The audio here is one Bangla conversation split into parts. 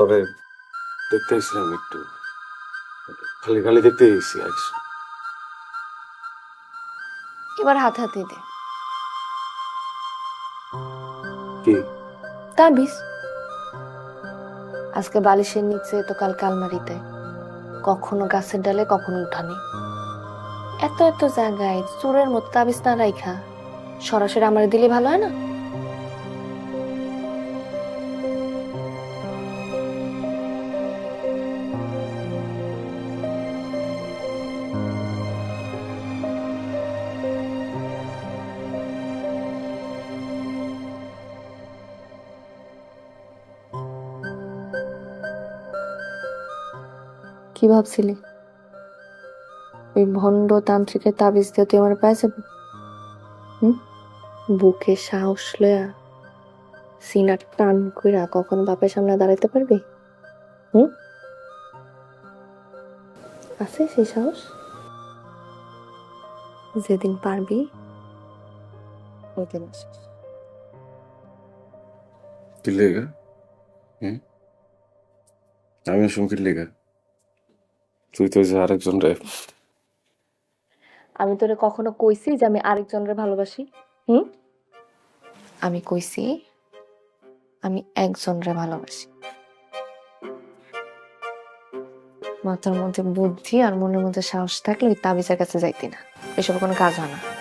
তবে দেখতে এসেছিলাম একটু। খালি খালি দেখতে এসেছি আজ। এবার হাত হাতে দে। কি? তাবিজ। আজকে বালিশের নিচে তো কাল কালমারিতে। কখনো গাছের ডালে কখনো উঠানে। এত এত জায়গায় চোরের মতো তাবিজ না রাইখা। সরাসরি আমার দিলে ভালো হয় না? কি ভাবছিলি? ওই ভণ্ড তান্ত্রিকের তাবিজ দিয়ে তুই আমার পায়ে যাবি হুম? বুকে সাহস লয়া সিনার টান কইরা কখনো বাপের সামনে দাঁড়াইতে পারবি? হুম? আছে সেই সাহস? যেদিন পারবি, ওইদিন আসিস। লেগা? হুম? আমি সুমকির লেগা? তুই তো যে আরেকজন রে। আমি তোরে কখনো কইছি যে আমি আরেকজনের ভালোবাসি? হুম? আমি কইছি আমি একজনরে ভালোবাসি। মাথার মধ্যে বুদ্ধি আর মনের মধ্যে সাহস থাকলে ওই তাবিজের কাছে যাইতি না। এসব কোনো কাজ হয় না।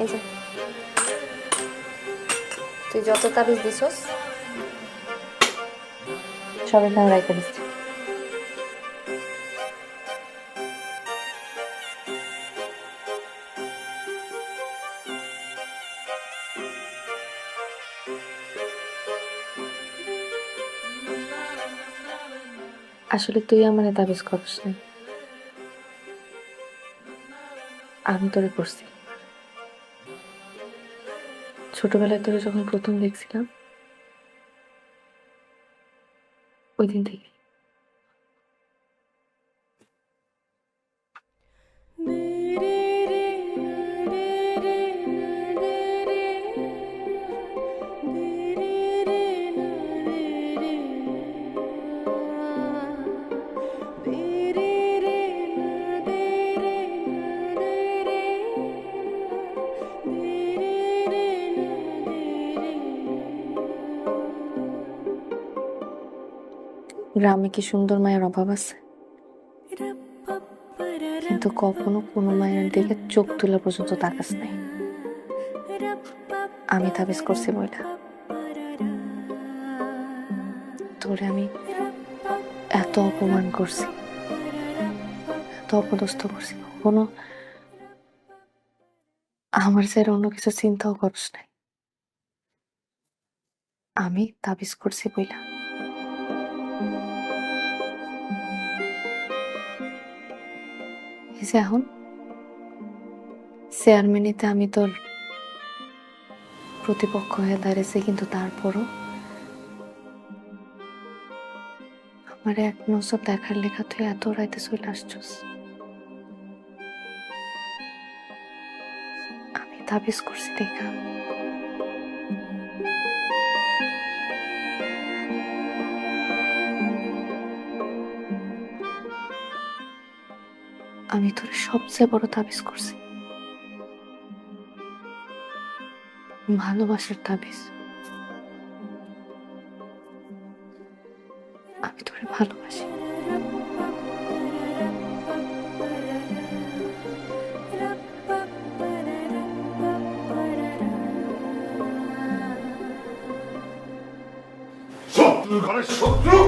এই যে। তুই যত তাবিজ দিছস সবের নাম রাইখে দিচ্ছি আসলে তুই আমার তাবিজ করিস আমি তোরে করছি। ছোটবেলায় তোরে যখন প্রথম দেখছিলাম ওই দিন থেকে। গ্রামে কি সুন্দর মায়ের অভাব আছে? কিন্তু কখনো কোনো মায়ের দিকে চোখ তুলে পর্যন্ত তাকাস নাই। আমি তাবিজ করছি বইটা তোরে আমি এত অপমান করছি, এত অপদস্থ করছি কোনো আমার যে অন্য কিছু চিন্তাও করস নাই। আমি তাবিজ করছি বইলা যে এখন? চেয়ারম্যানিতে আমি তোর প্রতিপক্ষ হয়ে দাঁড়িয়েছি, কিন্তু তারপরও আমার এক নজর দেখার লেখা তুই এত রাইতে চলে আসছস। আমি তাবিজ করছি, দেখা। আমি তোর সবচেয়ে বড় তাবিজ করছি। ভালোবাসার তাবিজ। আমি তোরে ভালোবাসি। শত্রু ঘরে শত্রু!